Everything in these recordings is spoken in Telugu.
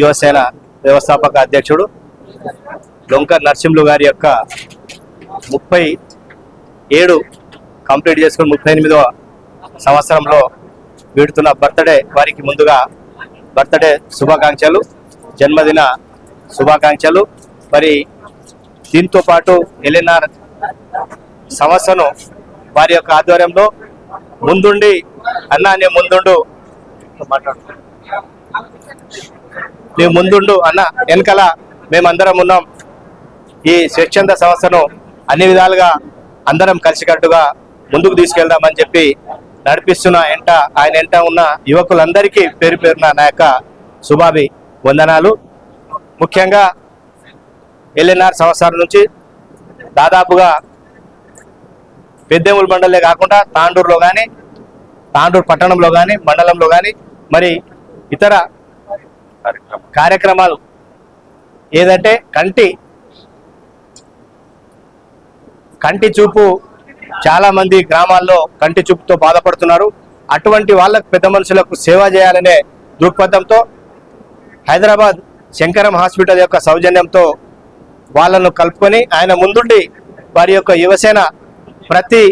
యువసేన వ్యవస్థాపక అధ్యక్షుడు డొంకర్ నరసింహులు గారి యొక్క ముప్పై ఏడు కంప్లీట్ చేసుకుని ముప్పై ఎనిమిదవ సంవత్సరంలో వీడుతున్న బర్త్డే వారికి ముందుగా బర్త్డే శుభాకాంక్షలు జన్మదిన శుభాకాంక్షలు. మరి దీంతో పాటు ఎల్ఎన్ఆర్ సంస్థను వారి యొక్క ఆధ్వర్యంలో ముందుండి అన్నా నేను ముందుండు. మాట్లాడుతున్నాను నీవు ముందుండు అన్న. వెనకల మేమందరం ఉన్నాం. ఈ స్వచ్ఛంద సంస్థను అన్ని విధాలుగా అందరం కలిసికట్టుగా ముందుకు తీసుకెళ్దామని చెప్పి నడిపిస్తున్న ఎంట ఆయన ఎంట ఉన్న యువకులందరికీ పేరు పేరున నా యొక్క శుభాభి వందనాలు. ముఖ్యంగా ఎల్ఎన్ఆర్ సంవత్సరం నుంచి దాదాపుగా పెద్దేముల మండలే కాకుండా తాండూరులో కానీ తాండూరు పట్టణంలో కానీ మండలంలో కానీ మరి ఇతర కార్యక్రమాలు ఏదంటే కంటి కంటి చూపు చాలా మంది గ్రామాల్లో కంటి చూపుతో బాధపడుతున్నారు. అటువంటి వాళ్ళకు పెద్ద మనుషులకు సేవ చేయాలనే దృక్పథంతో హైదరాబాద్ శంకరం హాస్పిటల్ యొక్క సౌజన్యంతో వాళ్ళను కలుపుకొని ఆయన ముందుండి వారి యొక్క యువసేన ప్రతి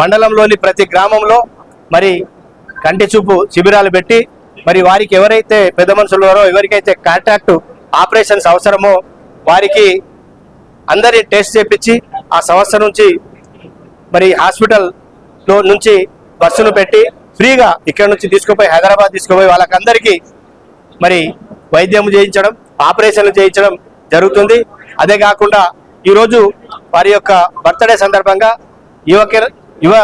మండలంలోని ప్రతి గ్రామంలో మరి కంటి చూపు శిబిరాలు పెట్టి మరి వారికి ఎవరైతే పెద్ద మనుషులు ఉన్నారో ఎవరికైతే కాంట్రాక్ట్ ఆపరేషన్స్ అవసరమో వారికి అందరి టెస్ట్ చేపించి ఆ సంస్థ నుంచి మరి హాస్పిటల్లో నుంచి బస్సును పెట్టి ఫ్రీగా ఇక్కడ నుంచి తీసుకుపోయి హైదరాబాద్ తీసుకుపోయి వాళ్ళకందరికీ మరి వైద్యం చేయించడం ఆపరేషన్లు చేయించడం జరుగుతుంది. అదే కాకుండా ఈరోజు వారి యొక్క బర్త్డే సందర్భంగా యువక యువ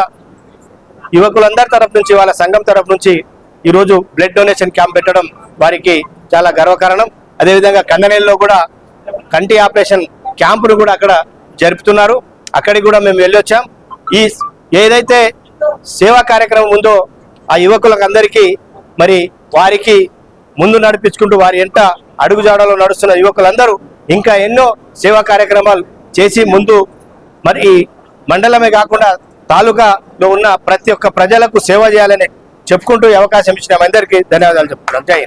యువకులందరి తరపు నుంచి వాళ్ళ సంఘం తరపు నుంచి ఈరోజు బ్లడ్ డొనేషన్ క్యాంప్ పెట్టడం వారికి చాలా గర్వకారణం. అదేవిధంగా కందనేల్లో కూడా కంటి ఆపరేషన్ క్యాంపును కూడా అక్కడ జరుపుతున్నారు. అక్కడికి కూడా మేము వెళ్ళొచ్చాం. ఈ ఏదైతే సేవా కార్యక్రమం ఉందో ఆ యువకులకు అందరికీ మరి వారికి ముందు నడిపించుకుంటూ వారి ఎంత అడుగుజాడలో నడుస్తున్న యువకులందరూ ఇంకా ఎన్నో సేవా కార్యక్రమాలు చేసి ముందు మరి ఈ మండలమే కాకుండా తాలూకాలో ఉన్న ప్రతి ఒక్క ప్రజలకు సేవ చేయాలనే చెప్పుకుంటూ అవకాశం ఇచ్చిన అందరికీ ధన్యవాదాలు చెప్తున్నాను జై